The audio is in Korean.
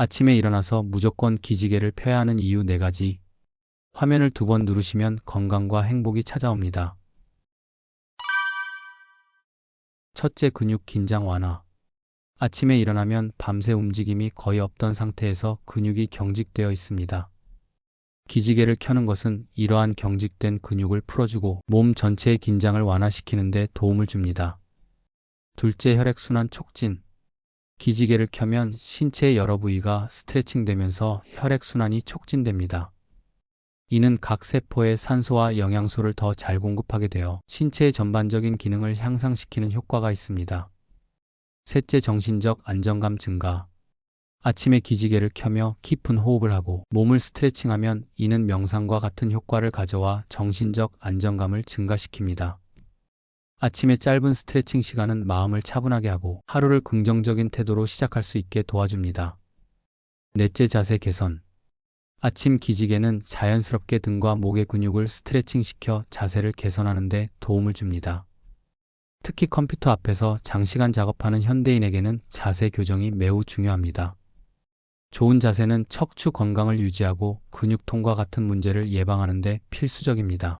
아침에 일어나서 무조건 기지개를 펴야 하는 이유 4가지. 화면을 두 번 누르시면 건강과 행복이 찾아옵니다. 첫째 근육 긴장 완화. 아침에 일어나면 밤새 움직임이 거의 없던 상태에서 근육이 경직되어 있습니다. 기지개를 켜는 것은 이러한 경직된 근육을 풀어주고 몸 전체의 긴장을 완화시키는 데 도움을 줍니다. 둘째 혈액순환 촉진. 기지개를 켜면 신체의 여러 부위가 스트레칭 되면서 혈액순환이 촉진됩니다. 이는 각 세포에 산소와 영양소를 더 잘 공급하게 되어 신체의 전반적인 기능을 향상시키는 효과가 있습니다. 셋째 정신적 안정감 증가. 아침에 기지개를 켜며 깊은 호흡을 하고 몸을 스트레칭하면 이는 명상과 같은 효과를 가져와 정신적 안정감을 증가시킵니다. 아침에 짧은 스트레칭 시간은 마음을 차분하게 하고 하루를 긍정적인 태도로 시작할 수 있게 도와줍니다. 넷째 자세 개선. 아침 기지개는 자연스럽게 등과 목의 근육을 스트레칭 시켜 자세를 개선하는 데 도움을 줍니다. 특히 컴퓨터 앞에서 장시간 작업하는 현대인에게는 자세 교정이 매우 중요합니다. 좋은 자세는 척추 건강을 유지하고 근육통과 같은 문제를 예방하는 데 필수적입니다.